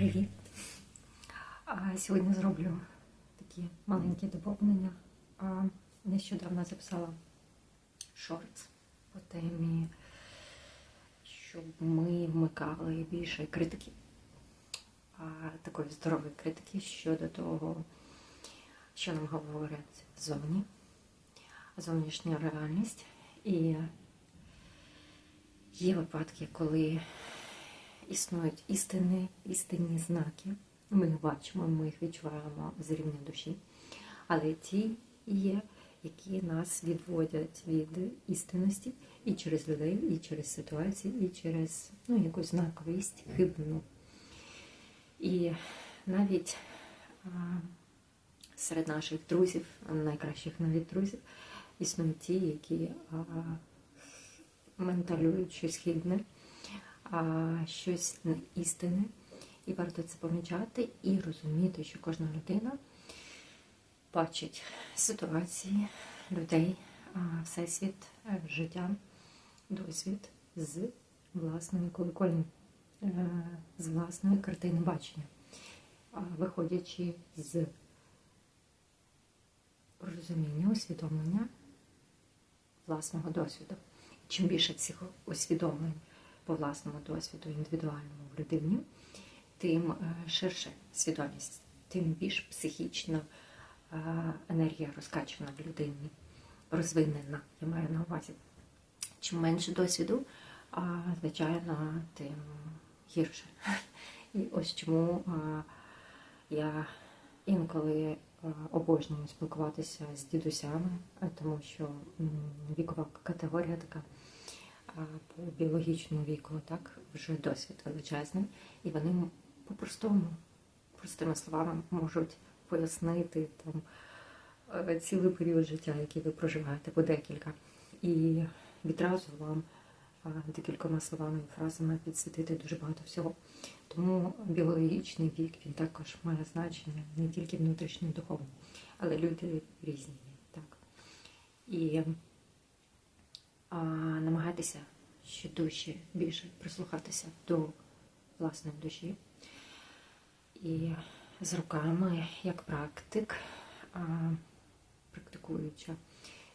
Привіт! Сьогодні зроблю такі маленькі доповнення. Нещодавно записала шортс по темі, щоб ми вмикали більше критики, такої здорової критики щодо того, що нам говорять зовні, зовнішня реальність. І є випадки, коли існують істини, істинні знаки. Ми їх бачимо, ми їх відчуваємо з рівня душі. Але ті є, які нас відводять від істинності і через людей, і через ситуації, і через ну, якусь знаковість хибну. І навіть а, серед наших друзів, найкращих навіть друзів, існують ті, які а, менталюють щось хибне щось не істинне. І варто це помічати і розуміти, що кожна людина бачить ситуації людей, всесвіт, е, життя, досвід з власної колокольні, е, з власної картини бачення, виходячи з розуміння, усвідомлення власного досвіду. Чим більше цих усвідомлень по власному досвіду індивідуальному в людині, тим е, ширше свідомість, тим більш психічна е, енергія розкачана в людині, розвинена, я маю на увазі. Чим менше досвіду, звичайно, тим гірше. І ось чому я інколи е, обожнюю спілкуватися з дідусями, тому що вікова категорія така по біологічному віку, так, вже досвід величезний, і вони по-простому, простими словами можуть пояснити там е, цілий період життя, який ви проживаєте, по декілька, і відразу вам декількома словами і фразами підсвітити дуже багато всього. Тому біологічний вік він також має значення не тільки внутрішнє духовне, але люди різні. Так. І намагайтеся ще дужче більше прислухатися до власної душі. І з руками, як практик, практикуюча,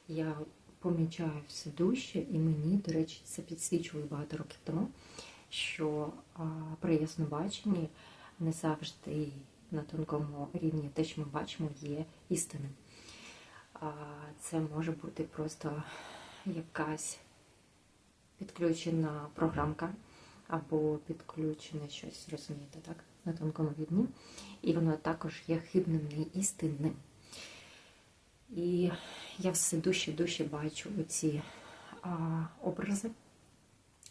я помічаю все дужче, і мені, до речі, це підсвічували багато років тому, що при яснобаченні не завжди на тонкому рівні те, що ми бачимо, є істинним. Це може бути просто якась підключена програмка або підключене щось, розумієте, так, на тонкому рівні. І воно також є хибним, не істинним. І я все дужче дужче бачу оці а, образи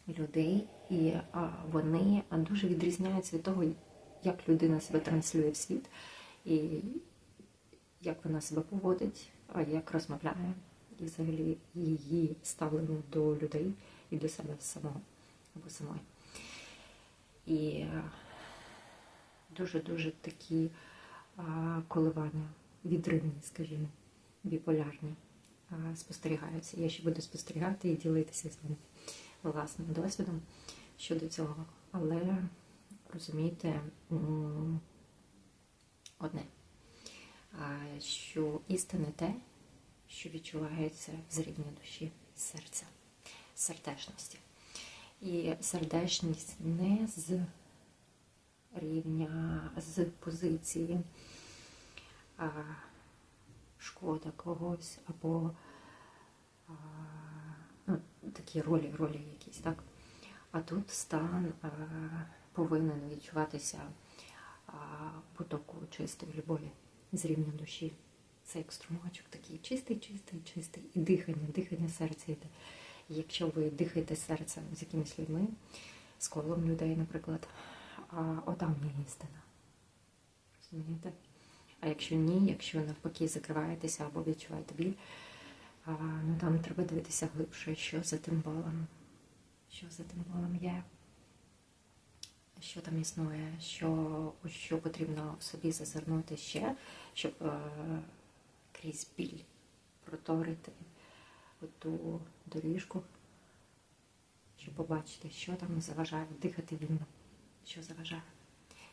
людей, і а, вони дуже відрізняються від того, як людина себе транслює в світ, і як вона себе поводить, як розмовляє, і взагалі її ставлення до людей і до себе самого або самої. І дуже-дуже такі а, коливання, відривні, скажімо, біполярні а, спостерігаються. Я ще буду спостерігати і ділитися з вами власним досвідом щодо цього. Але розумійте м, одне, що істинне те, що відчувається з рівня душі, серця, сердечності. І сердечність не з рівня, з позиції а, шкода когось або а, ну, такі ролі, ролі якісь, так? А тут стан а, повинен відчуватися а, потоку чистої любові з рівня душі. Це як струмочок такий чистий, чистий, чистий. І дихання, дихання серця йде. Якщо ви дихаєте серцем з якимись людьми, з колом людей, наприклад, а отам є істина. Розумієте? А якщо ні, якщо навпаки закриваєтеся або відчуваєте біль, а, ну там треба дивитися глибше, що за тим болем, що за тим болем є, що там існує, що, що потрібно собі зазирнути ще, щоб е, крізь біль проторити ту доріжку, щоб побачити, що там заважає дихати вільно, що заважає.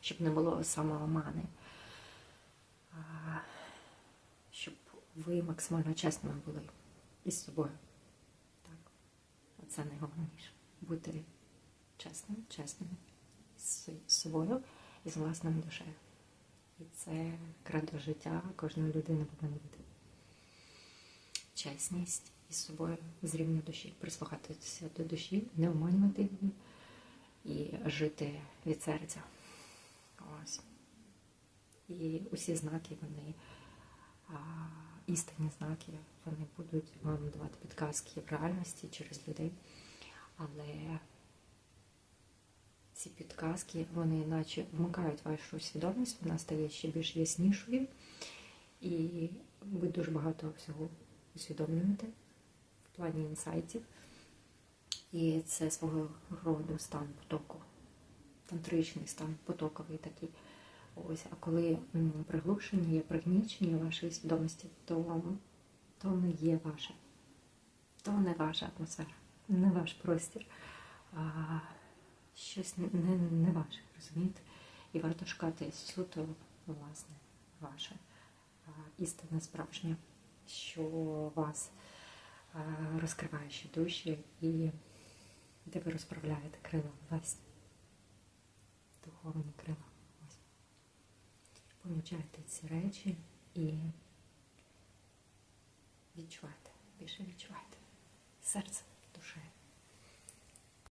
щоб не було самоомани, щоб ви максимально чесними були із собою. Так. Це найголовніше. Бути чесним, чесними з з собою і з власною душею. І це кредо життя кожної людини повинна бути. Чесність із собою з рівня душі, прислухатися до душі, не оманювати її і жити від серця. Ось. І усі знаки, вони а, істинні знаки, вони будуть вам давати підказки в реальності через людей. Але ці підказки, вони наче вмикають вашу свідомість, вона стає ще більш яснішою, і ви дуже багато всього усвідомлюєте в плані інсайтів. І це свого роду стан потоку, тантричний стан потоковий такий. Ось, а коли приглушення є пригнічення вашої свідомості, то, то не є ваше, то не ваша атмосфера, не ваш простір, щось не, не, не ваше, розумієте? І варто шукати суто, власне, ваше істинне справжнє, що вас розкриває ще душі і де ви розправляєте крила власні, духовні крила. Помічайте ці речі і відчувайте, більше відчувайте серцем, душею.